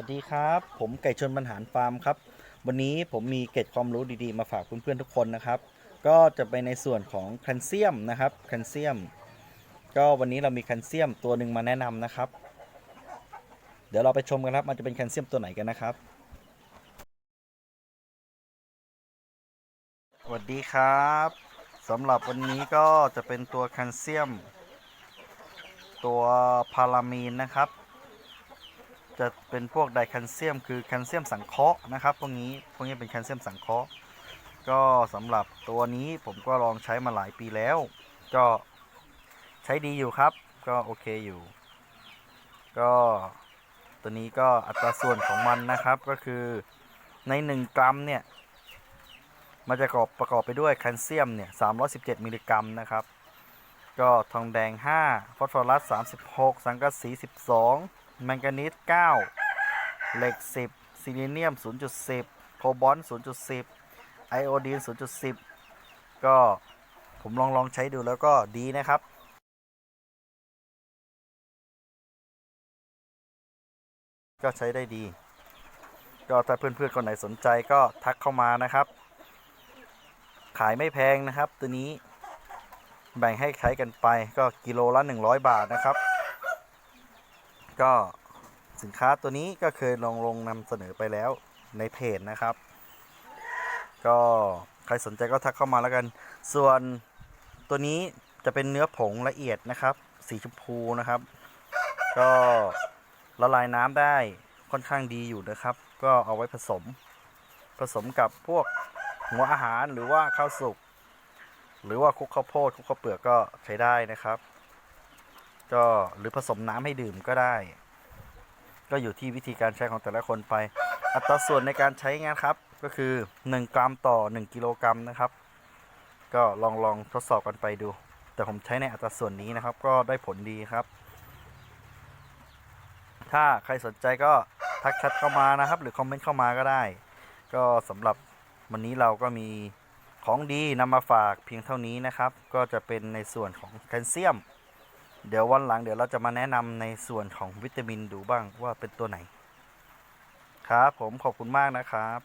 วัสดีครับ ผมไก่ชนบรรหารฟาร์มครับ วันนี้ผมมีเกร็ดความรู้ดีๆ มาฝากเพื่อนๆทุกคนนะครับ ก็จะไปในส่วนของแคลเซียมนะครับแคลเซียม ก็วันนี้เรามีแคลเซียมตัวหนึ่งมาแนะนำนะครับ เดี๋ยวเราไปชมกันครับมันจะเป็นแคลเซียมตัวไหนกันนะครับสวัสดีครับสำหรับวันนี้ก็จะเป็นตัวแคลเซียม ตัวพารามีนนะครับ จะเป็นพวกไดแคลเซียม คือแคลเซียมสังเคราะห์นะครับพวกนี้พวกนี้เป็นแคลเซียมสังเคราะห์ก็สำหรับตัวนี้ผมก็ลองใช้มาหลายปีแล้ว ก็ใช้ดีอยู่ครับ ก็โอเคอยู่ ก็ตัวนี้ก็อัตราส่วนของมันนะครับก็คือใน 1 กรัมเนี่ยมันจะประกอบประกอบไปด้วยแคลเซียมเนี่ย317 มิลลิกรัมนะครับ ก็ทองแดง 5 ฟอสฟอรัส 36 สังกะสี 12 แมงกานีส9เหล็ก 10ซิลิเนียม 0.10 โคบอลต์0.10 ไอโอดีน 0.10 ก็ผมลองลองใช้ดูแล้วก็ดีนะครับก็ใช้ได้ดี ก็ถ้าเพื่อนๆคนไหนสนใจก็ทักเข้ามานะครับ ขายไม่แพงนะครับ ตัวนี้แบ่งให้ใช้กันไปก็กิโลละ 100 บาทนะครับ ก็ สินค้าตัวนี้ก็เคยลองลงนำเสนอไปแล้วในเพจนะครับ ก็ใครสนใจก็ทักเข้ามาแล้วกัน ส่วนตัวนี้จะเป็นเนื้อผงละเอียดนะครับ สีชมพูนะครับ ก็ละลายน้ำได้ค่อนข้างดีอยู่นะครับ ก็เอาไว้ผสม ผสมกับพวกหัวอาหารหรือว่าข้าวสุกหรือว่าคุกข้าวโพดคุกข้าวเปลือกก็ใช้ได้นะครับ ก็หรือผสมน้ำให้ดื่มก็ได้ ก็อยู่ที่วิธีการใช้ของแต่ละคนไป อัตราส่วนในการใช้งานครับ ก็คือ 1 กรัมต่อ 1 กิโลกรัมนะครับ ก็ลองลองทดสอบกันไปดู แต่ผมใช้ในอัตราส่วนนี้นะครับ ก็ได้ผลดีครับ ถ้าใครสนใจก็ทักแชทเข้ามานะครับ หรือคอมเมนต์เข้ามาก็ได้ ก็สำหรับวันนี้เราก็มีของดีนำมาฝากเพียงเท่านี้นะครับ ก็จะเป็นในส่วนของแคลเซียม เดี๋ยววันหลังเดี๋ยวเราจะมาแนะนำในส่วนของวิตามินดูบ้างว่าเป็นตัวไหน ครับผมขอบคุณมากนะครับ